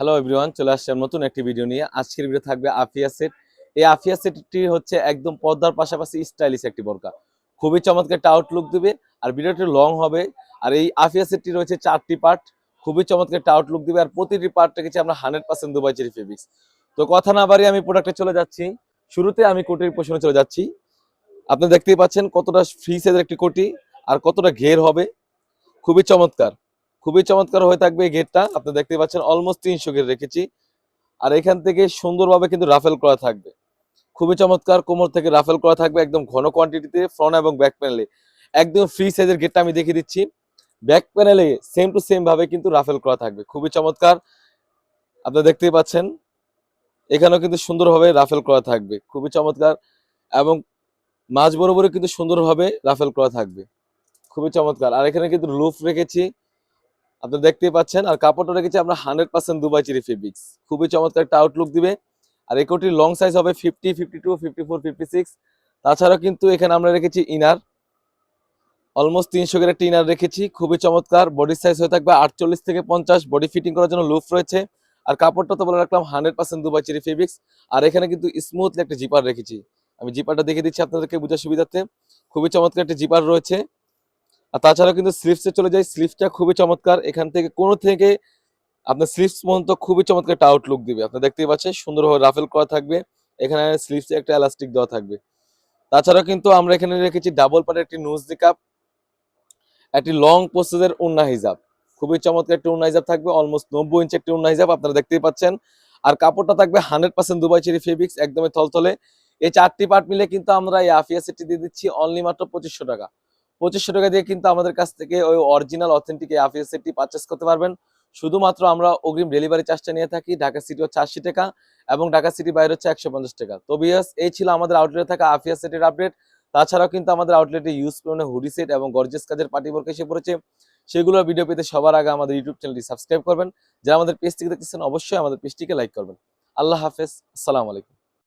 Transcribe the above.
Hello everyone চলে আসছে নতুন একটি ভিডিও নিয়ে। আজকের ভিডিও থাকবে আফিয়া সেট এই আফিয়া সেটটি হচ্ছে একদম পর্দার পাশাপাশি স্টাইলিশ একটি বোরকা। খুবই চমৎকার একটা আউটলুক দিবে আর ভিডিওটি লং হবে। আর এই আফিয়া সেটটি রয়েছে চারটি পার্ট খুবই চমৎকার একটা আউটলুক দেবে আর প্রতিটি পার্ট রেখেছি আমরা hundred percent Dubai cherry fabrics তো কথা না বাড়িয়ে আমি প্রোডাক্টে চলে যাচ্ছি। শুরুতে আমি কোটির পোষণে চলে যাচ্ছি। আপনি দেখতেই পাচ্ছেন কতটা ফ্রি সাইজের একটি কোটি আর কতটা ঘের হবে। খুবই চমৎকার। খুবই চমৎকার হয়ে থাকবে এই গেটটা। আপনি দেখতে পাচ্ছেন অলমোস্ট তিনশো গেট রেখেছি। আর এখান থেকে সুন্দরভাবে কিন্তু রাফেল করা থাকবে। খুবই চমৎকার কোমর থেকে রাফেল করা থাকবে একদম ঘন কোয়ান্টিটিতে ফ্রন্ট এবং ব্যাক প্যানেলে একদম ফ্রি সাইজের গেটটা আমি দেখিয়ে দিচ্ছি। ব্যাক প্যানেলে সেম টু সেম ভাবে কিন্তু রাফেল করা থাকবে। খুবই চমৎকার। আপনি দেখতেই পাচ্ছেন, এখানেও কিন্তু সুন্দরভাবে রাফেল করা থাকবে। খুবই চমৎকার এবং মাঝ বরাবরও কিন্তু সুন্দরভাবে রাফেল করা থাকবে। খুবই চমৎকার। আর এখানে কিন্তু লুফ রেখেছি। আপনি দেখতেই পাচ্ছেন, আর কাপড়টা রেখেছি আমরা hundred percent Dubai cherry fabrics. খুবই চমৎকার একটা আউটলুক দিবে। আর এই কোটির লং সাইজ হবে fifty fifty two fifty four fifty six তাছাড়াও কিন্তু এখানে আমরা রেখেছি ইনার অলমোস্ট তিনশো গ্রেড একটা ইনার রেখেছি, খুবই চমৎকার। বডি সাইজ হয়ে থাকবে আটচল্লিশ থেকে পঞ্চাশ। বডি ফিটিং করার জন্য লুফ রয়েছে। আর কাপড়টা তো বলে রাখলাম hundred percent Dubai cherry fabrics. আর এখানে কিন্তু স্মুথলি একটা জিপার রেখেছি। আমি জিপারটা দেখে দিচ্ছি আপনাদেরকে বোঝার সুবিধার্থে। খুবই চমৎকার একটা জিপার রয়েছে। আর তাছাড়াও কিন্তু স্লিপসে চলে যায় স্লিপসটা খুবই চমৎকার। এখান থেকে কোনো থেকে আপনার স্লিপস পর্যন্ত খুবই চমৎকার একটা আউটলুক দিবে। আপনি দেখতেই পাচ্ছেন, সুন্দরভাবে রাফেল করা থাকবে। এখানে স্লিপসে একটা এলাস্টিক দেওয়া থাকবে। তাছাড়াও কিন্তু আমরা এখানে রেখেছি ডাবল পার্টের একটি নোজ কাপ একটি লং প্রসেসের উন্না হিজাব খুবই চমৎকার একটি উন্না হিজাব থাকবে অলমোস্ট নব্বই ইঞ্চি একটি উন্না হিজাব আপনারা দেখতেই পাচ্ছেন। আর কাপড়টা থাকবে hundred percent Dubai cherry fabrics একদমই থলথলে। এই চারটি পার্ট মিলে কিন্তু আমরা এই আফিয়া সেটটি দিয়ে দিচ্ছি অনলি মাত্র পঁচিশশো টাকা। পঁচিশশো টাকা দিয়ে কিন্তু আমাদের কাছ থেকে ওই অরিজিনাল অথেন্টিক এই আফিয়া সেটটি পারচেস করতে পারবেন। শুধুমাত্র আমরা অগ্রিম ডেলিভারি চার্জটা নিয়ে থাকি ঢাকা সিটি হচ্ছে আশি টাকা এবং ঢাকা সিটি বাইরে হচ্ছে একশো পঞ্চাশ টাকা। তো বিয়াস এই ছিল আমাদের আউটলেটে থাকা আফিয়া সেটের আপডেট তাছাড়াও কিন্তু আমাদের আউটলেটে ইউজ করে হুডি সেট এবং গর্জেস কাজের পার্টি বোর্ক এসে পড়েছে। সেগুলোর ভিডিও পেতে সবার আগে আমাদের ইউটিউব চ্যানেলটি সাবস্ক্রাইব করবেন। যারা আমাদের পেজটিকে দেখতেছেন, অবশ্যই আমাদের পেজটিকে লাইক করবেন। আল্লাহ হাফেজ, আসসালামু আলাইকুম।